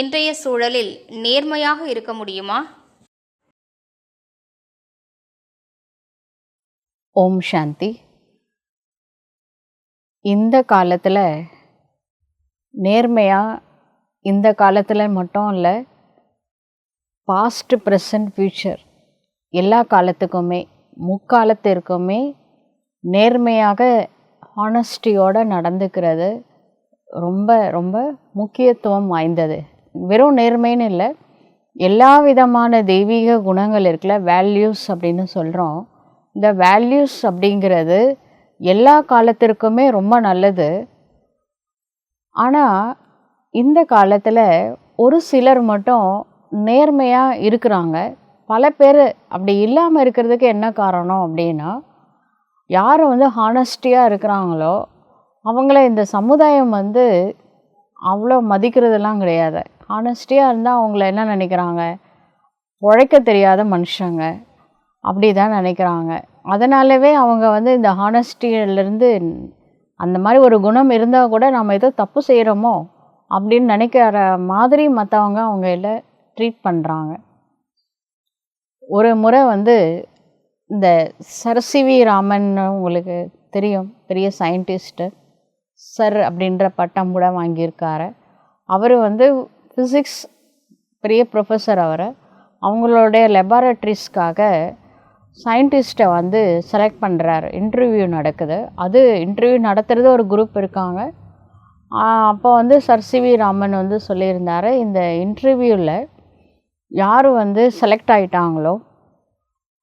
இன்றைய சூழலில் நேர்மையாக இருக்க முடியுமா? ஓம் சாந்தி. இந்த காலத்தில் நேர்மையாக இந்த காலத்தில் மட்டும் இல்லை பாஸ்ட் ப்ரெசன்ட் ஃப்யூச்சர் எல்லா காலத்துக்குமே முக்காலத்திற்குமே நேர்மையாக ஹானஸ்டியோடு நடந்துக்கிறது ரொம்ப ரொம்ப முக்கியத்துவம் வாய்ந்தது. வெறும் நேர்மைன்னு இல்லை. எல்லா விதமான தெய்வீக குணங்கள் இருக்குல்ல வேல்யூஸ் அப்படின்னு சொல்கிறோம் இந்த வேல்யூஸ் அப்படிங்கிறது எல்லா காலத்திற்குமே ரொம்ப நல்லது. ஆனால் இந்த காலத்தில் ஒரு சிலர் மட்டும் நேர்மையாக இருக்கிறாங்க. பல பேர் அப்படி இல்லாமல் இருக்கிறதுக்கு என்ன காரணம் அப்படின்னா யார் வந்து ஹானஸ்டியாக இருக்கிறாங்களோ அவங்கள இந்த சமுதாயம் வந்து அவ்வளோ மதிக்கிறதெல்லாம் கிடையாது. ஹானஸ்டியாக இருந்தால் அவங்கள என்ன நினைக்கிறாங்க? உழைக்க தெரியாத மனுஷங்க. அப்படி தான் நினைக்கிறாங்க. அதனாலவே அவங்க வந்து இந்த ஹானஸ்டியிலேருந்து அந்த மாதிரி ஒரு குணம் இருந்தால் கூட நம்ம ஏதோ தப்பு செய்கிறோமோ அப்படின்னு நினைக்கிற மாதிரி மற்றவங்க அவங்க இல்லை ட்ரீட் பண்ணுறாங்க ஒரு முறை வந்து இந்த சரசிவி ராமன் உங்களுக்கு தெரியும் பெரிய சயின்டிஸ்ட்டு சர் அப்படின்ற பட்டம் கூட வாங்கியிருக்காரு. அவர் வந்து ஃபிசிக்ஸ் பெரிய ப்ரொஃபஸர் அவர். அவங்களுடைய லெபார்ட்ரிஸ்க்காக சயின்டிஸ்ட்டை வந்து செலக்ட் பண்ணுறாரு இன்டர்வியூ நடக்குது. அது இன்டர்வியூ நடத்துகிறது ஒரு குரூப் இருக்காங்க. அப்போ வந்து சர் சிவி ராமன் வந்து சொல்லியிருந்தார் இந்த இன்டர்வியூவில் யார் வந்து செலக்ட் ஆகிட்டாங்களோ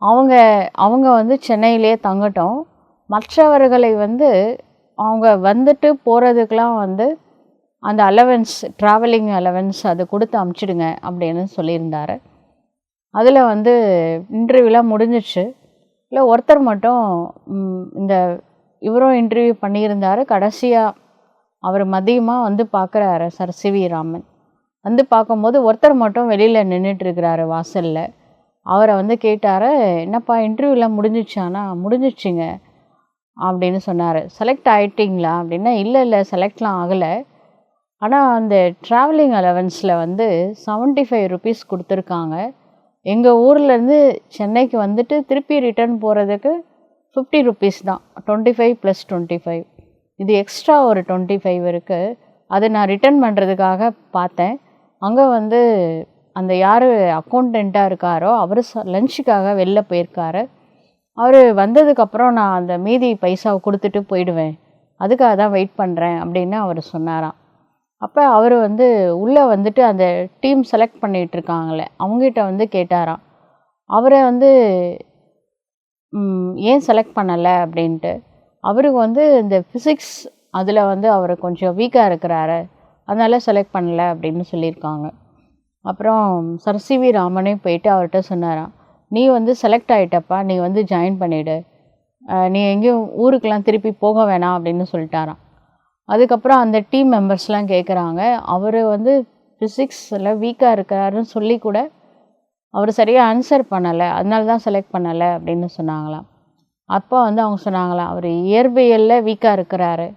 அவங்க அவங்க வந்து சென்னையிலே தங்கட்டும். மற்றவர்களை வந்து அவங்க வந்துட்டு போகிறதுக்கெலாம் வந்து அந்த அலவன்ஸ் ட்ராவலிங் அலவன்ஸ் அதை கொடுத்து அமுச்சிடுங்க அப்படின்னு சொல்லியிருந்தார். அதில் வந்து இன்டர்வியூலாம் முடிஞ்சிச்சு இல்லை ஒருத்தர் மட்டும் இந்த இவரும் இன்டர்வியூ பண்ணியிருந்தார். கடைசியாக அவர் மதியமாக வந்து பார்க்குறாரு சார் சிவி ராமன். வந்து பார்க்கும்போது ஒருத்தர் மட்டும் வெளியில் நின்றுட்டுருக்கிறாரு வாசலில். அவரை வந்து கேட்டார் என்னப்பா இன்டர்வியூலாம் முடிஞ்சிச்சானா முடிஞ்சிச்சிங்க அப்படின்னு சொன்னார். செலக்ட் ஆகிட்டிங்களா அப்படின்னா இல்லை இல்லை செலக்ட்லாம் ஆகலை. ஆனால் அந்த ட்ராவலிங் அலவன்ஸில் வந்து செவன்ட்டி ஃபைவ் ருபீஸ் கொடுத்துருக்காங்க எங்கள் ஊர்லேருந்து சென்னைக்கு வந்துட்டு திருப்பி ரிட்டர்ன் போகிறதுக்கு ஃபிஃப்டி ருபீஸ் தான். Twenty five plus twenty five இது எக்ஸ்ட்ரா ஒரு டுவெண்ட்டி ஃபைவ் இருக்குது அதை நான் ரிட்டர்ன் பண்ணுறதுக்காக பார்த்தேன். அங்கே வந்து அந்த யார் அக்கௌண்டண்ட்டாக இருக்காரோ அவர் லஞ்சுக்காக வெளில போயிருக்காரு. அவர் வந்ததுக்கப்புறம் நான் அந்த மீதி பைசாவை கொடுத்துட்டு போயிடுவேன். அதுக்காக தான் வெயிட் பண்ணுறேன் அப்படின்னு அவர் சொன்னாராம். அப்போ அவர் வந்து உள்ளே வந்துட்டு அந்த டீம் செலக்ட் பண்ணிகிட்ருக்காங்களே அவங்ககிட்ட வந்து கேட்டாராம். அவரை வந்து ஏன் செலக்ட் பண்ணலை? அப்படின்ட்டு. அவருக்கு வந்து இந்த ஃபிசிக்ஸ் அதில் வந்து அவர் கொஞ்சம் வீக்காக இருக்கிறாரு. அதனால் செலக்ட் பண்ணலை அப்படின்னு சொல்லியிருக்காங்க. அப்புறம் சரசிவி ராமனே போயிட்டு அவர்கிட்ட சொன்னாராம் நீ வந்து செலக்ட் ஆகிட்டப்பா நீ வந்து ஜாயின் பண்ணிவிடு நீ எங்கேயும் ஊருக்கெலாம் திருப்பி போக வேணாம் அப்படின்னு சொல்லிட்டாராம். அதுக்கப்புறம் அந்த டீம் மெம்பர்ஸ்லாம் கேட்குறாங்க அவர் வந்து ஃபிசிக்ஸில் வீக்காக இருக்கிறாருன்னு சொல்லி கூட அவர் சரியாக ஆன்சர் பண்ணலை. அதனால தான் செலக்ட் பண்ணலை அப்படின்னு சொன்னாங்களாம். அப்போ வந்து அவங்க சொன்னாங்களாம் அவர் இயற்பியலில் வீக்காக இருக்கிறாரு.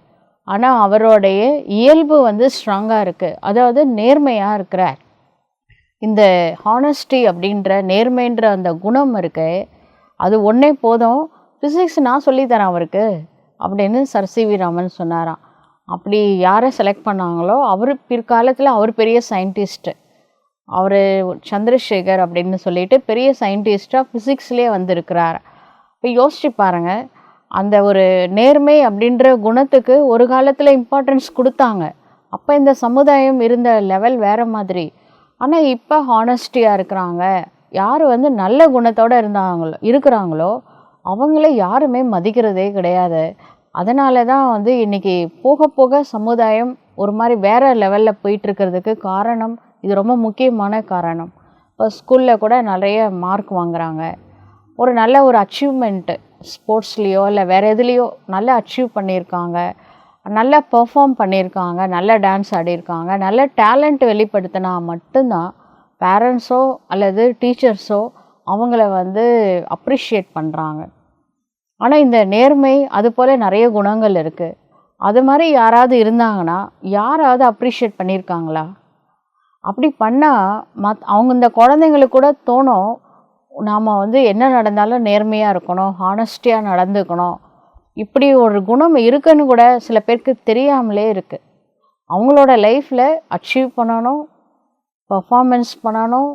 ஆனால் அவருடைய இயல்பு வந்து ஸ்ட்ராங்காக இருக்குது அதாவது நேர்மையாக இருக்கிறார். இந்த ஹானஸ்டி அப்படின்ற நேர்மைன்ற அந்த குணம் இருக்கு. அது ஒன்றே போதும். ஃபிசிக்ஸ் நான் சொல்லித்தரேன் அவருக்கு அப்படின்னு சர் சி வி ராமன் சொன்னாராம். அப்படி யாரை செலக்ட் பண்ணாங்களோ அவர் பிற்காலத்தில் அவர் பெரிய சயின்டிஸ்ட்டு அவர் சந்திரசேகர் அப்படின்னு சொல்லிட்டு பெரிய சயின்டிஸ்டாக ஃபிசிக்ஸ்லேயே வந்திருக்கிறார். இப்போ யோசிச்சு பாருங்கள் அந்த ஒரு நேர்மை அப்படின்ற குணத்துக்கு ஒரு காலத்தில் இம்பார்ட்டன்ஸ் கொடுத்தாங்க. அப்போ இந்த சமுதாயம் இருந்த லெவல் வேறு மாதிரி. ஆனால் இப்போ ஹானஸ்டியாக இருக்கிறாங்க. யார் வந்து நல்ல குணத்தோடு இருந்தாங்களோ இருக்கிறாங்களோ அவங்கள யாருமே மதிக்கிறதே கிடையாது. அதனால தான் வந்து இன்றைக்கி போக போக சமுதாயம் ஒரு மாதிரி வேறு லெவலில் போயிட்டுருக்கிறதுக்கு காரணம் இது ரொம்ப முக்கியமான காரணம். இப்போ ஸ்கூலில் கூட நிறைய மார்க் வாங்குகிறாங்க ஒரு நல்ல ஒரு அச்சீவ்மெண்ட்டு ஸ்போர்ட்ஸ்லேயோ இல்லை வேறு எதுலேயோ நல்லா அச்சீவ் பண்ணியிருக்காங்க. நல்லா பெர்ஃபார்ம் பண்ணியிருக்காங்க நல்ல டான்ஸ் ஆடியிருக்காங்க. நல்ல டேலண்ட் வெளிப்படுத்தினா மட்டும்தான் பேரண்ட்ஸோ அல்லது டீச்சர்ஸோ அவங்கள வந்து அப்ரிஷியேட் பண்ணுறாங்க ஆனால் இந்த நேர்மை அது போல் நிறைய குணங்கள் இருக்குது அது மாதிரி யாராவது இருந்தாங்கன்னா யாராவது அப்ரிஷியேட் பண்ணியிருக்காங்களா அப்படி பண்ணால் மத் அவங்க இந்த குழந்தைங்களுக்கு கூட தோணும் நாம் வந்து என்ன நடந்தாலும் நேர்மையாக இருக்கணும் ஹானஸ்டியாக நடந்துக்கணும். இப்படி ஒரு குணம் இருக்குன்னு கூட சில பேருக்கு தெரியாமலே இருக்குது அவங்களோட லைஃப்பில் அச்சீவ் பண்ணணும் பர்ஃபார்மன்ஸ் பண்ணணும்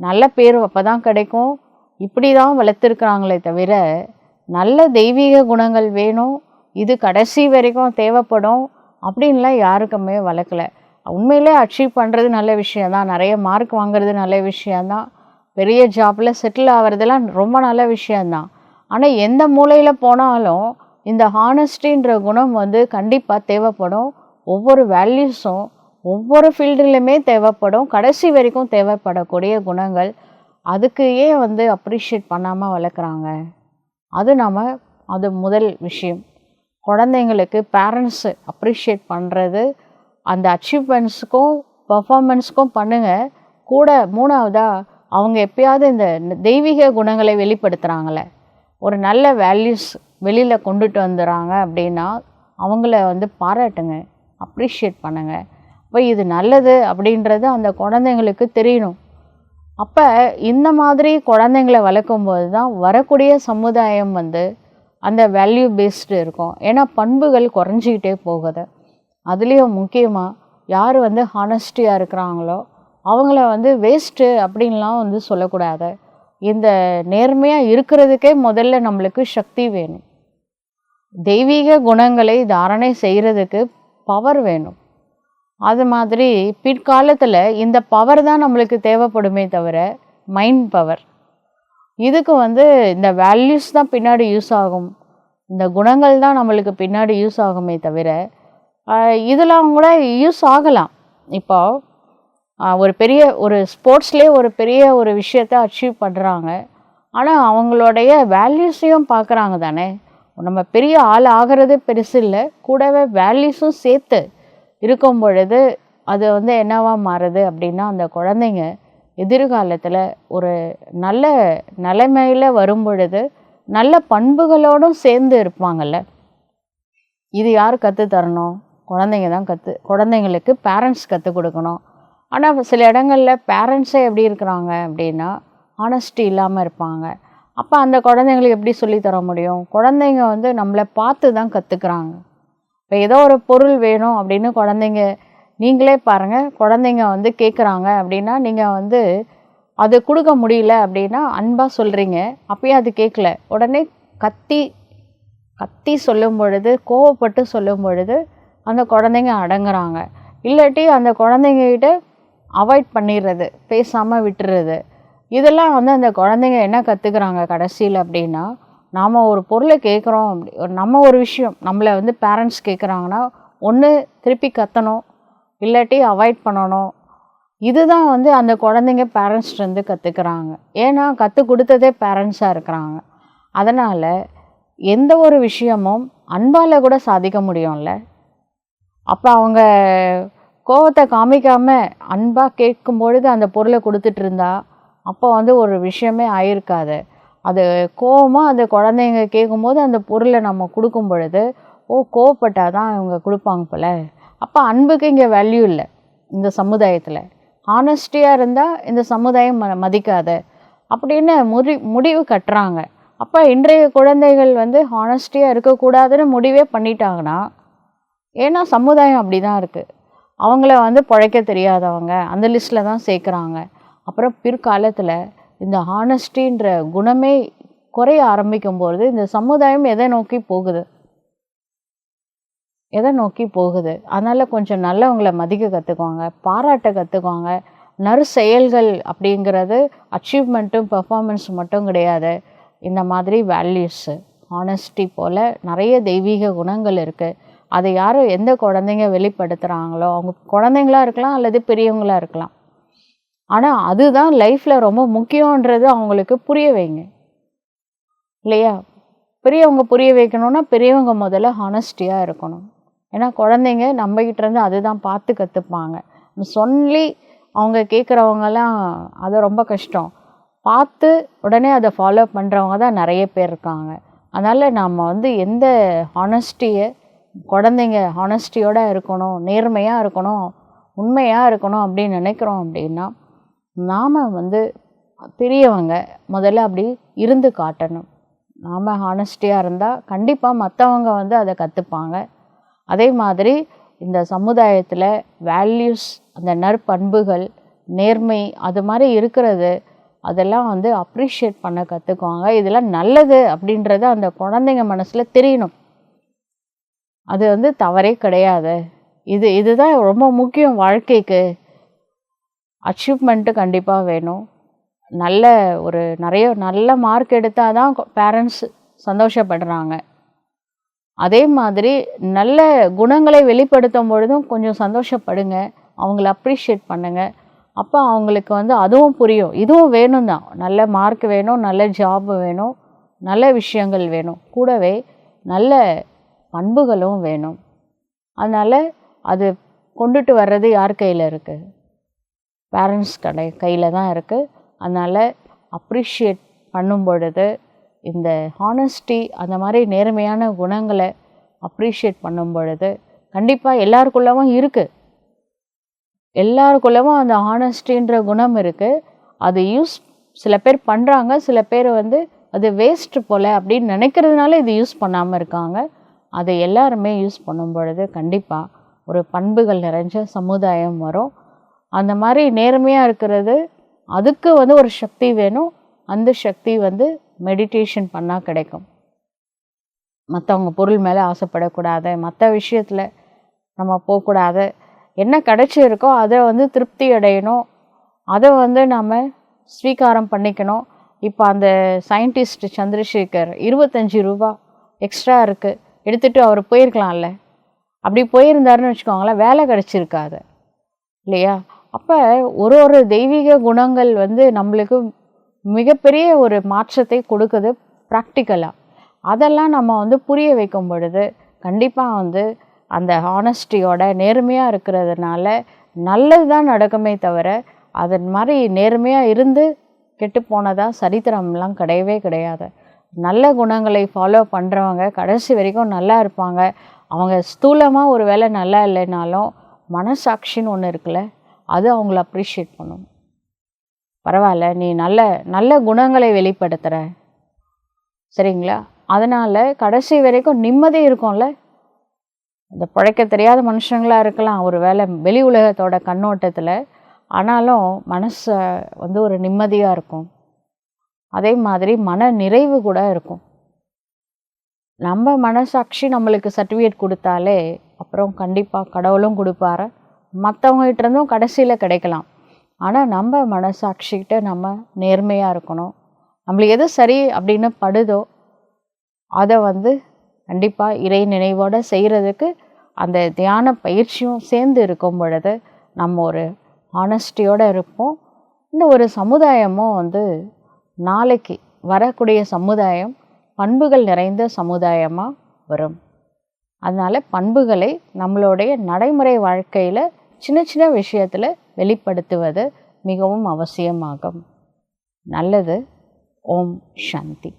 நல்ல பேர் அப்போ தான் கிடைக்கும். இப்படி தான் வளர்த்துருக்குறாங்களே தவிர நல்ல தெய்வீக குணங்கள் வேணும் இது கடைசி வரைக்கும் தேவைப்படும் அப்படின்லாம் யாருக்குமே வளர்க்கல. உண்மையிலே அச்சீவ் பண்ணுறது நல்ல விஷயந்தான் நிறைய மார்க் வாங்குறது நல்ல விஷயந்தான் பெரிய ஜாப்பில் செட்டில் ஆகிறதுலாம் ரொம்ப நல்ல விஷயந்தான் ஆனால் எந்த மூலையில் போனாலும் இந்த ஹானஸ்டின்ற குணம் வந்து கண்டிப்பாக தேவைப்படும். ஒவ்வொரு வேல்யூஸும் ஒவ்வொரு ஃபீல்டுலையுமே தேவைப்படும். கடைசி வரைக்கும் தேவைப்படக்கூடிய குணங்கள். அதுக்கு ஏன் வந்து அப்ரிஷியேட் பண்ணாமல் வளர்க்குறாங்க? அது நம்ம அது முதல் விஷயம். குழந்தைங்களுக்கு பேரண்ட்ஸு அப்ரிஷியேட் பண்ணுறது அந்த அச்சீவ்மெண்ட்ஸுக்கும் பர்ஃபார்மன்ஸுக்கும் பண்ணுங்கள் கூட மூணாவதாக அவங்க எப்பயாவது இந்த தெய்வீக குணங்களை வெளிப்படுத்துகிறாங்களே ஒரு நல்ல வேல்யூஸ் வெளியில் கொண்டுட்டு வந்துடுறாங்க அப்படின்னா அவங்கள வந்து பாராட்டுங்க அப்ரிஷியேட் பண்ணுங்கள் இப்போ இது நல்லது அப்படின்றது அந்த குழந்தைங்களுக்கு தெரியணும். அப்போ இந்த மாதிரி குழந்தைங்கள வளர்க்கும்போது தான் வரக்கூடிய சமுதாயம் வந்து அந்த வேல்யூ பேஸ்டு இருக்கும். ஏன்னா பண்புகள் குறைஞ்சிக்கிட்டே போகுது. அதுலேயும் முக்கியமாக யார் வந்து ஹானஸ்டியாக இருக்கிறாங்களோ அவங்கள வந்து வேஸ்ட்டு அப்படின்லாம் வந்து சொல்லக்கூடாது. இந்த நேர்மையாக இருக்கிறதுக்கே முதல்ல நம்மளுக்கு சக்தி வேணும். தெய்வீக குணங்களை தாரணை செய்கிறதுக்கு பவர் வேணும். அது மாதிரி பிற்காலத்தில் இந்த பவர் தான் நம்மளுக்கு தேவைப்படுமே தவிர மைண்ட் பவர் இதுக்கு வந்து இந்த வேல்யூஸ் தான் பின்னாடி யூஸ் ஆகும். இந்த குணங்கள் தான் நம்மளுக்கு பின்னாடி யூஸ் ஆகுமே தவிர இதெல்லாம் கூட யூஸ் ஆகலாம். இப்போ ஒரு பெரிய ஒரு ஸ்போர்ட்ஸ்லேயே ஒரு பெரிய ஒரு விஷயத்தை அச்சீவ் பண்ணுறாங்க ஆனால் அவங்களுடைய வேல்யூஸையும் பார்க்குறாங்க தானே? நம்ம பெரிய ஆள் ஆகிறது பெருசு இல்லை. கூடவே வேல்யூஸும் சேர்த்து இருக்கும் பொழுது அது வந்து என்னவா மாறுது அப்படின்னா அந்த குழந்தைங்க எதிர்காலத்தில் ஒரு நல்ல நிலைமையில் வரும் பொழுது நல்ல பண்புகளோடும் சேர்ந்து இருப்பாங்கல்ல. இது யார் கற்றுத் தரணும்? குழந்தைங்க தான் கற்று குழந்தைங்களுக்கு பேரண்ட்ஸ் கற்றுக் கொடுக்கணும். ஆனால் சில இடங்களில் பேரண்ட்ஸே எப்படி இருக்கிறாங்க அப்படின்னா ஆனஸ்டி இல்லாமல் இருப்பாங்க. அப்போ அந்த குழந்தைங்களுக்கு எப்படி சொல்லித் தர முடியும்? குழந்தைங்க வந்து நம்மளை பார்த்து தான் கற்றுக்குறாங்க இப்போ ஏதோ ஒரு பொருள் வேணும் அப்படின்னு குழந்தைங்க நீங்களே பாருங்கள் குழந்தைங்க வந்து கேட்குறாங்க அப்படின்னா நீங்கள் வந்து அது கொடுக்க முடியல அப்படின்னா அன்பாக சொல்கிறீங்க அப்பயும் அது கேட்கல உடனே கத்தி கத்தி சொல்லும் பொழுது கோவப்பட்டு சொல்லும் பொழுது அந்த குழந்தைங்க அடங்குறாங்க. இல்லாட்டி அந்த குழந்தைங்ககிட்ட அவாய்ட் பண்ணிடுறது பேசாமல் விட்டுறது. இதெல்லாம் வந்து அந்த குழந்தைங்க என்ன கற்றுக்குறாங்க கடைசியில் அப்படின்னா நாம் ஒரு பொருளை கேட்குறோம் அப்படி ஒரு நம்ம ஒரு விஷயம் நம்மளை வந்து பேரண்ட்ஸ் கேட்குறாங்கன்னா ஒன்று திருப்பி கத்தணும் இல்லாட்டி அவாய்ட் பண்ணணும். இதுதான் வந்து அந்த குழந்தைங்க பேரண்ட்ஸ்லேருந்து கற்றுக்குறாங்க ஏன்னா கற்றுக் கொடுத்ததே பேரண்ட்ஸாக இருக்கிறாங்க. அதனால் எந்த ஒரு விஷயமும் அன்பால் கூட சாதிக்க முடியும்ல? அப்போ அவங்க கோவத்தை காமிக்காமல் அன்பாக கேட்கும் பொழுது அந்த பொருளை கொடுத்துட்டு இருந்தா அப்போ வந்து ஒரு விஷயமே ஆயிருக்காது. அது கோவமாக அந்த குழந்தைங்க கேட்கும்போது அந்த பொருளை நம்ம கொடுக்கும் பொழுது ஓ கோவப்பட்டால் தான் இவங்க கொடுப்பாங்க போல. அப்போ அன்புக்கு இங்கே வேல்யூ இல்லை இந்த சமுதாயத்தில். ஹானஸ்டியாக இருந்தால் இந்த சமுதாயம் ம மதிக்காது. அப்படின்னு முடி முடிவு கட்டுறாங்க. அப்போ இன்றைய குழந்தைகள் வந்து ஹானஸ்டியாக இருக்கக்கூடாதுன்னு முடிவே பண்ணிட்டாங்கன்னா ஏன்னா சமுதாயம் அப்படி தான் இருக்குது அவங்கள வந்து பிழைக்க தெரியாதவங்க அந்த லிஸ்ட்டில் தான் சேர்க்குறாங்க. அப்புறம் பிற்காலத்தில் இந்த ஹானஸ்டின்ற குணமே குறைய ஆரம்பிக்கும்போது இந்த சமுதாயம் எதை நோக்கி போகுது? எதை நோக்கி போகுது? அதனால் கொஞ்சம் நல்லவங்களை மதிக்க கற்றுக்குவாங்க பாராட்ட கற்றுக்குவாங்க நற்செயல்கள் அப்படிங்கிறது அச்சீவ்மெண்ட்டும் பெர்ஃபார்மன்ஸ் மட்டும் கிடையாது. இந்த மாதிரி வேல்யூஸு ஹானஸ்டி போல் நிறைய தெய்வீக குணங்கள் இருக்குது அதை யாரும் எந்த குழந்தைங்க வெளிப்படுத்துகிறாங்களோ அவங்க குழந்தைங்களா இருக்கலாம் அல்லது பெரியவங்களா இருக்கலாம். ஆனால் அதுதான் லைஃப்பில் ரொம்ப முக்கியன்றது அவங்களுக்கு புரிய வைங்க. இல்லையா? பெரியவங்க புரிய வைக்கணும்னா பெரியவங்க முதல்ல ஹானஸ்டியாக இருக்கணும். ஏன்னா குழந்தைங்க நம்மகிட்ட இருந்து அதுதான் பார்த்து கற்றுப்பாங்க சொல்லி அவங்க கேட்குறவங்கலாம் அது ரொம்ப கஷ்டம். பார்த்து உடனே அதை ஃபாலோ பண்ணுறவங்க தான் நிறைய பேர் இருக்காங்க. அதனால் நம்ம வந்து எந்த ஹானஸ்டியை குழந்தைங்க ஹானஸ்டியோடு இருக்கணும் நேர்மையாக இருக்கணும் உண்மையாக இருக்கணும் அப்படின்னு நினைக்கிறோம் அப்படின்னா நாம் வந்து பெரியவங்க முதல்ல அப்படி இருந்து காட்டணும். நாம் ஹானஸ்டியாக இருந்தால் கண்டிப்பாக மற்றவங்க வந்து அதை கற்றுப்பாங்க அதே மாதிரி இந்த சமுதாயத்தில் வேல்யூஸ் அந்த நற்பண்புகள் நேர்மை அது மாதிரி இருக்கிறது அதெல்லாம் வந்து அப்ரிஷியேட் பண்ண கற்றுக்குவாங்க இதெல்லாம் நல்லது அப்படின்றத அந்த குழந்தைங்க மனசில் தெரியணும். அது வந்து தவறே கிடையாது. இது இதுதான் ரொம்ப முக்கியம் வாழ்க்கைக்கு. அச்சீவ்மெண்ட்டு கண்டிப்பாக வேணும். நல்ல ஒரு நிறைய நல்ல மார்க் எடுத்தால் தான் பேரண்ட்ஸ் சந்தோஷப்படுறாங்க. அதே மாதிரி நல்ல குணங்களை வெளிப்படுத்தும் பொழுதும் கொஞ்சம் சந்தோஷப்படுங்க. அவங்கள அப்ரிஷியேட் பண்ணுங்கள் அப்போ அவங்களுக்கு வந்து அதுவும் புரியும். இதுவும் வேணும் தான் நல்ல மார்க் வேணும் நல்ல ஜாப் வேணும் நல்ல விஷயங்கள் வேணும். கூடவே நல்ல பண்புகளும் வேணும். அதனால் அது கொண்டுட்டு வர்றது யார் கையில் இருக்குது பேரண்ட்ஸ் கடை கையில் தான் இருக்குது அதனால் அப்ரிஷியேட் பண்ணும் பொழுது இந்த ஹானஸ்டி அந்த மாதிரி நேர்மையான குணங்களை அப்ரிஷியேட் பண்ணும் பொழுது கண்டிப்பாக எல்லாருக்குள்ளவும் இருக்குது எல்லாருக்குள்ளவும் அந்த ஹானஸ்டின்ற குணம் இருக்குது அது யூஸ் சில பேர் பண்ணுறாங்க சில பேர் வந்து அது வேஸ்ட்டு போல் அப்படின்னு நினைக்கிறதுனால இது யூஸ் பண்ணாமல் இருக்காங்க. அதை எல்லாருமே யூஸ் பண்ணும் பொழுது கண்டிப்பாக ஒரு பண்புகள் நிறைஞ்ச சமுதாயம் வரும். அந்த மாதிரி நேர்மையாக இருக்கிறது அதுக்கு வந்து ஒரு சக்தி வேணும். அந்த சக்தி வந்து மெடிடேஷன் பண்ணால் கிடைக்கும். மற்றவங்க பொருள் மேலே ஆசைப்படக்கூடாது. மற்ற விஷயத்தில் நம்ம போகக்கூடாது. என்ன கிடைச்சிருக்கோ அதை வந்து திருப்தி அடையணும். அதை வந்து நம்ம ஸ்வீகாரம் பண்ணிக்கணும். இப்போ அந்த சயின்டிஸ்ட் சந்திரசேகர் இருபத்தஞ்சி ரூபா எக்ஸ்ட்ரா இருக்குது எடுத்துகிட்டு அவர் போயிருக்கலாம்ல. அப்படி போயிருந்தாருன்னு வச்சுக்கோங்களேன் வேலை கிடச்சிருக்காது. இல்லையா? அப்போ ஒரு ஒரு தெய்வீக குணங்கள் வந்து நம்மளுக்கு மிகப்பெரிய ஒரு மாற்றத்தை கொடுக்குது ப்ராக்டிக்கலாக அதெல்லாம் நம்ம வந்து புரிய வைக்கும் பொழுது கண்டிப்பாக வந்து அந்த ஹானஸ்டியோட நேர்மையாக இருக்கிறதுனால நல்லது தான் நடக்குமே தவிர அதன் மாதிரி நேர்மையாக இருந்து கெட்டு போனதாக சரித்திரம்லாம் கிடையவே கிடையாது. நல்ல குணங்களை ஃபாலோ பண்ணுறவங்க கடைசி வரைக்கும் நல்லா இருப்பாங்க. அவங்க ஸ்தூலமாக ஒரு வேளை நல்லா இல்லைனாலும் மனசாட்சின்னு ஒன்று இருக்குல்ல அது அவங்கள அப்ரிஷியேட் பண்ணும். பரவாயில்ல நீ நல்ல நல்ல குணங்களை வெளிப்படுத்துகிற சரிங்களா? அதனால் கடைசி வரைக்கும் நிம்மதி இருக்கும்ல? இந்த பிழைக்க தெரியாத மனுஷங்களாக இருக்கலாம் ஒரு வேளை வெளி உலகத்தோட கண்ணோட்டத்தில். ஆனாலும் மனசை வந்து ஒரு நிம்மதியாக இருக்கும். அதே மாதிரி மன நிறைவு கூட இருக்கும். நம்ம மனசாட்சி நம்மளுக்கு சர்டிஃபிகேட் கொடுத்தாலே அப்புறம் கண்டிப்பாக கடவுளும் கொடுப்பாரு. மற்றவங்ககிட்ட இருந்தும் கடைசியில் கிடைக்கலாம். ஆனால் நம்ம மனசாட்சிக்கிட்ட நம்ம நேர்மையாக இருக்கணும். நம்மளுக்கு எது சரி அப்படின்னு படுதோ அதை வந்து கண்டிப்பாக இறை நினைவோடு செய்கிறதுக்கு அந்த தியான பயிற்சியும் சேர்ந்து இருக்கும் பொழுது நம்ம ஒரு ஆனஸ்டியோடு இருப்போம். இந்த ஒரு சமுதாயமும் வந்து நாளைக்கு வரக்கூடிய சமுதாயம் பண்புகள் நிறைந்த சமுதாயமாக வரும். அதனால் பண்புகளை நம்மளுடைய நடைமுறை வாழ்க்கையில் சின்ன சின்ன விஷயத்தில் வெளிப்படுத்துவது மிகவும் அவசியமாகும். நல்லது. ஓம் சாந்தி.